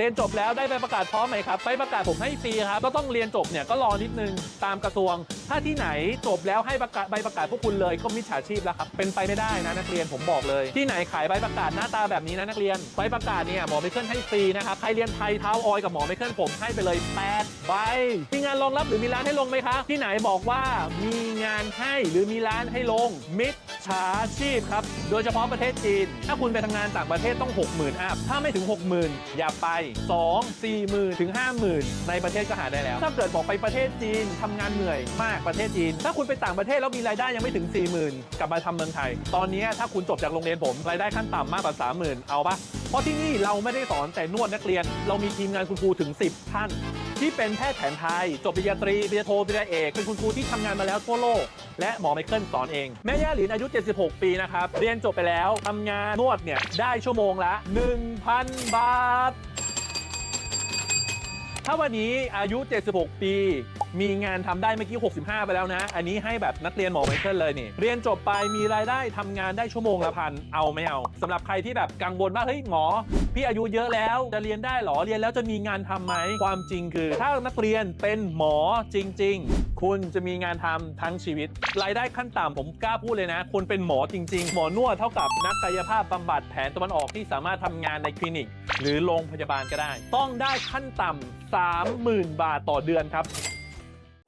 เรียนจบแล้วได้ใบประกาศพร้อมไหมครับใบประกาศผมให้ฟรีครับก็ต้องเรียนจบเนี่ยก็รอนิดนึงตามกระทรวง ถ้าที่ไหนจบแล้วให้ประกาศใบประกาศพวกคุณเลยก็มิจฉาชีพแล้วครับเป็นไปไม่ได้นะนักเรียนผมบอกเลย ที่ไหนขายใบประกาศหน้าตาแบบนี้นะนักเรียนใบประกาศเนี่ยหมอไมเคิลให้ฟรีนะครับใครเรียนไทยเท้าออยกับหมอไมเคิลผมให้ไปเลย8ใบมีงานรองรับหรือมีร้านให้ลงไหมคะที่ไหนบอกว่ามีงานให้หรือมีร้านให้ลงมิจฉาชีพครับ โดยเฉพาะประเทศจีน ถ้าคุณไปทำงานต่างประเทศต้อง 60,000อัพถ้าไม่ถึง 60,000 อย่าไป 2 40,000ถึง50,000 ในประเทศก็หาได้แล้ว ถ้าเกิดบอกไปประเทศจีนทำงานเหนื่อยมากประเทศจีน ถ้าคุณไปต่างประเทศแล้วมีรายได้ยังไม่ถึง 40,000 กลับมาทำเมืองไทย ตอนนี้ถ้าคุณจบจากโรงเรียนผมรายได้ขั้นต่ำมากกว่า 30,000 เอาปะเพราะที่นี่เราไม่ได้สอนแต่นวดนักเรียน เรามีทีมงานคุณครูถึง 10 ท่าน ที่เป็นแพทย์แผนไทย จบปริญญาตรีปริญญาโทปริญญาเอกเป็นคุณครูที่ทำงานมาแล้วทั่วโลก และหมอไมเคิลสอนเอง แม่ย่าหลินอายุ 76 ปีนะครับ เรียนจบไปแล้วทำงานนวดเนี่ยได้ชั่วโมงละ 1,000 บาท ถ้าวันนี้อายุ 76 ปี มีงานทำได้เมื่อกี้ 65 ไปแล้วนะ อันนี้ให้แบบนักเรียนหมอไมเคิลเลยนี่ เรียนจบไปมีรายได้ทำงานได้ชั่วโมงละพัน เอาไม่เอาสำหรับใครที่แบบกังวลว่าเฮ้ยหมอ พี่อายุเยอะแล้วจะเรียนได้หรอ เรียนแล้วจะมีงานทำไหม ความจริงคือ ถ้านักเรียนเป็นหมอจริง ๆ คุณจะมีงานทำทั้งชีวิต รายได้ขั้นต่ำผมกล้าพูดเลยนะคุณเป็นหมอจริง ๆ หมอนวดเท่ากับนักกายภาพบำบัดแผนตะวันออกที่สามารถทำงานในคลินิก หรือโรงพยาบาลก็ได้ ต้องได้ขั้นต่ำ30,000 บาทต่อเดือนครับ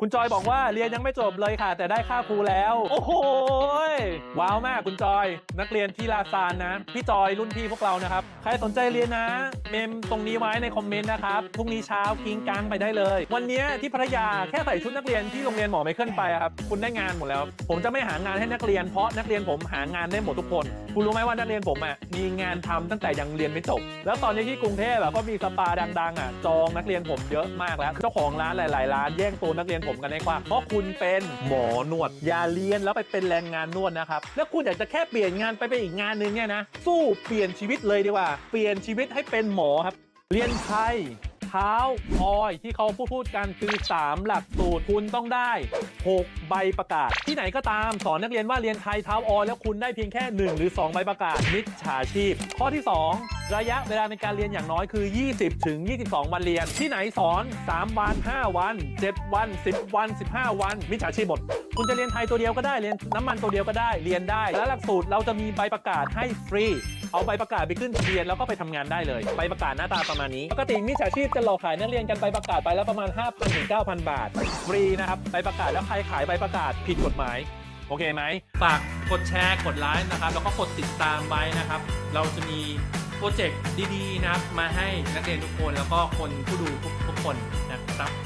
คุณจอยบอกว่าเรียนยังไม่จบเลยค่ะ แต่ได้ค่าครูแล้ว โอ้โหย ว้าวมากคุณจอย นักเรียนที่ลาซานนะ พี่จอยรุ่นพี่พวกเรานะครับ ใครสนใจเรียนนะ เมมตรงนี้ไว้ในคอมเมนต์นะครับพรุ่งนี้เช้ากิ้งกังไปได้เลย วันนี้ที่พัทยาแค่ใส่ชุดนักเรียนที่โรงเรียนหมอไม่เคลไปอะครับคุณได้งานหมดแล้ว ผมจะไม่หางานให้นักเรียนเพราะนักเรียนผมหางานได้หมดทุกคน คุณรู้ไหมว่านักเรียนผมอะมีงานทำตั้งแต่ยังเรียนไม่จบแล้วตอนนี้ที่กรุงเทพอะก็มีสปาดังๆอะจองนักเรียนผมเยอะมากแล้วเจ้าของร้านหลาย ๆ ร้านแย่งตัวนักเรียนผมกันในความเพราะคุณเป็นหมอนวดอย่าเรียนแล้วไปเป็นแรงงานนวดนะครับแล้วคุณอยากจะแค่เปลี่ยนงานไปเป็นอีกงานหนึ่งเนี่ยนะ สู้เปลี่ยนชีวิตเลยดีกว่า เปลี่ยนชีวิตให้เป็นหมอครับ เรียนไทยเท้าออยที่เขาพูดพูดกันคือ 3 หลักสูตรคุณต้องได้ 6 ใบประกาศ ที่ไหนก็ตามสอนนักเรียนว่าเรียนไทยเท้าออยแล้วคุณได้เพียงแค่ 1 หรือ 2 ใบประกาศมิจฉาชีพ ข้อที่ 2ระยะเวลาในการเรียนอย่างน้อยคือ 20 ถึง 22 วันเรียน ที่ไหนสอน 3 วัน 5 วัน 7 วัน 10 วัน 15 วัน มิจฉาชีพหมด คุณจะเรียนไทยตัวเดียวก็ได้เรียนน้ำมันตัวเดียวก็ได้เรียนได้ และหลักสูตรเราจะมีใบประกาศให้ฟรีเอาใบประกาศไปขึ้นเบียนแล้วก็ไปทำงานได้เลยใบประกาศหน้าตาประมาณนี้ปกติมิจฉาชีพจะหลอกขายนักเรียนกันใบประกาศไปแล้วประมาณ 5,000ถึง9,000 บาท ฟรีนะครับใบประกาศแล้วใครขายใบประกาศผิดกฎหมายโอเคไหมฝากกดแชร์กดไลค์นะครับแล้วก็กดติดตามไว้นะครับ เราจะมี ปรเจกต์ดีๆนะครับมาให้นักเรียนทุกคนแล้วก็คนผู้ดูทุกๆคนนะครับ